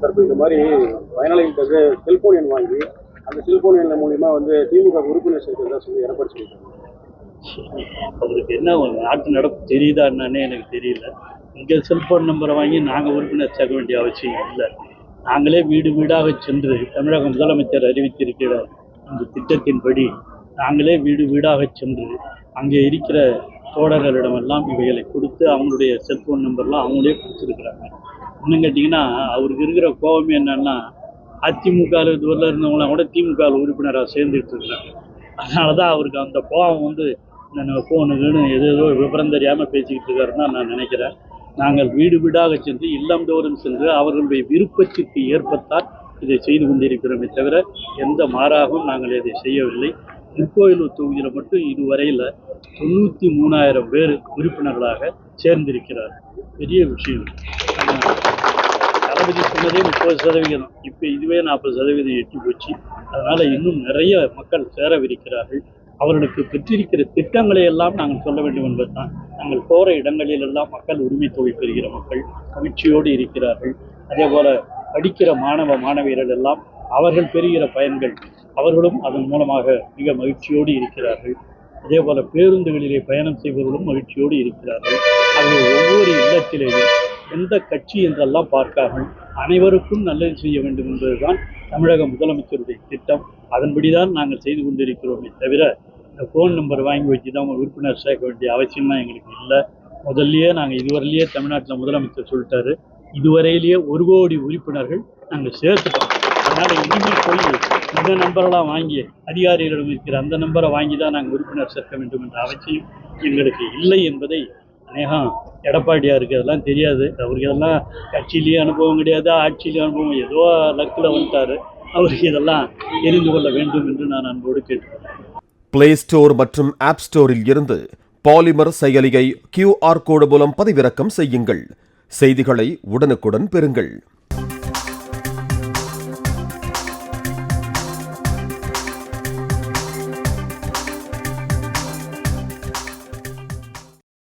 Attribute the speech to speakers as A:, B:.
A: Sir இப்போ இந்த மாதிரி பயனாளிகளுக்கு செல்போன் எண் வாங்கி அந்த செல்போன் எண் மூலியமா வந்து திமுக உறுப்பினர் சேர்க்கிறதா சொல்லி எடப்பாடி சொல்லியிருக்காங்க
B: அவருக்கு என்ன ஒரு நாட்டு நடப்பு தெரியுதா என்னன்னே எனக்கு தெரியல. இங்கே செல்போன் நம்பரை வாங்கி நாங்கள் உறுப்பினர் சேர்க்க வேண்டிய அவசியம் இல்லை. நாங்களே வீடு வீடாக சென்று தமிழக முதலமைச்சர் அறிவித்திருக்கிற இந்த திட்டத்தின்படி. நாங்களே வீடு வீடாக சென்று அங்கே இருக்கிற தோழர்களிடமெல்லாம் இவைகளை கொடுத்து அவங்களுடைய செல்போன் நம்பர்லாம் அவங்களே கொடுத்துருக்குறாங்க. இன்னும் கேட்டிங்கன்னா அவருக்கு இருக்கிற கோபம் என்னன்னா அதிமுக இதுவரில் இருந்தவங்களாம் கூட திமுக உறுப்பினராக சேர்ந்துட்டு இருக்கிறாங்க. அதனால தான் அவருக்கு அந்த கோபம் வந்து நான் ஃபோனுக்குன்னு எது ஏதோ விவரம் தெரியாமல் பேசிக்கிட்டு இருக்காருன்னு நான் நினைக்கிறேன். நாங்கள் வீடு வீடாக சென்று இல்லம் தோறும் சென்று அவர்களுடைய விருப்பத்திற்கு ஏற்பத்தான் இதை செய்து கொண்டிருக்கிறோமே தவிர எந்த மாறாகவும் நாங்கள் இதை செய்யவில்லை. திருக்கோயிலூர் தொகுதியில் மட்டும் இதுவரையில் தொண்ணூற்றி மூணாயிரம் பேர் உறுப்பினர்களாக சேர்ந்திருக்கிறார். பெரிய விஷயம். தளபதி சொன்னதே முப்பது சதவிகிதம் இப்போ இதுவே நாற்பது சதவீதம் எட்டி போச்சு. அதனால் இன்னும் நிறைய மக்கள் சேரவிருக்கிறார்கள். அவர்களுக்கு பெற்றிருக்கிற திட்டங்களை எல்லாம் நாங்கள் சொல்ல வேண்டும் என்பதுதான். நாங்கள் போகிற இடங்களில் எல்லாம் மக்கள் உரிமை தொகை பெறுகிற மக்கள் மகிழ்ச்சியோடு இருக்கிறார்கள். அதே போல படிக்கிற மாணவ மாணவியர்கள் எல்லாம் அவர்கள் பெறுகிற பயன்கள் அவர்களும் அதன் மூலமாக மிக மகிழ்ச்சியோடு இருக்கிறார்கள். அதே போல பேருந்துகளிலே பயணம் செய்பவர்களும் மகிழ்ச்சியோடு இருக்கிறார்கள். அவர்கள் ஒவ்வொரு இல்லத்திலேயும் எந்த கட்சி என்றெல்லாம் பார்க்காமல் அனைவருக்கும் நல்லது செய்ய வேண்டும் என்பதுதான் தமிழக முதலமைச்சருடைய திட்டம். அதன்படிதான் நாங்கள் செய்து கொண்டிருக்கிறோமே தவிர இந்த ஃபோன் நம்பர் வாங்கி வச்சு தான் உங்கள் உறுப்பினர் சேர்க்க வேண்டிய அவசியம்லாம் எங்களுக்கு இல்லை. முதல்லயே நாங்கள் இதுவரையிலேயே தமிழ்நாட்டில் முதலமைச்சர் சொல்லிட்டாரு. இதுவரையிலேயே ஒரு கோடி உறுப்பினர்கள் நாங்கள் சேர்த்துட்டோம். அதனால் இனிமேல் போய் இந்த நம்பரெல்லாம் வாங்கி அதிகாரிகளிடம் இருக்கிற அந்த நம்பரை வாங்கி தான் நாங்கள் உறுப்பினர் சேர்க்க வேண்டும் என்ற அவசியம் எங்களுக்கு இல்லை என்பதை அநேகம் எடப்பாடியாருக்கு அதெல்லாம் தெரியாது. அவருக்கு இதெல்லாம் கட்சியிலேயே அனுபவம் கிடையாது ஆட்சியிலேயே அனுபவம் ஏதோ லக்கில் வந்துட்டார். அவருக்கு இதெல்லாம் தெரிந்து கொள்ள வேண்டும் என்று நான் அன்போடு கேட்டுக்கிறேன்
C: பிளே ஸ்டோர் மற்றும் ஆப் ஸ்டோரில் இருந்து பாலிமர் செயலியை கியூஆர் கோடு மூலம் பதிவிறக்கம் செய்யுங்கள். செய்திகளை உடனுக்குடன் பெறுங்கள்.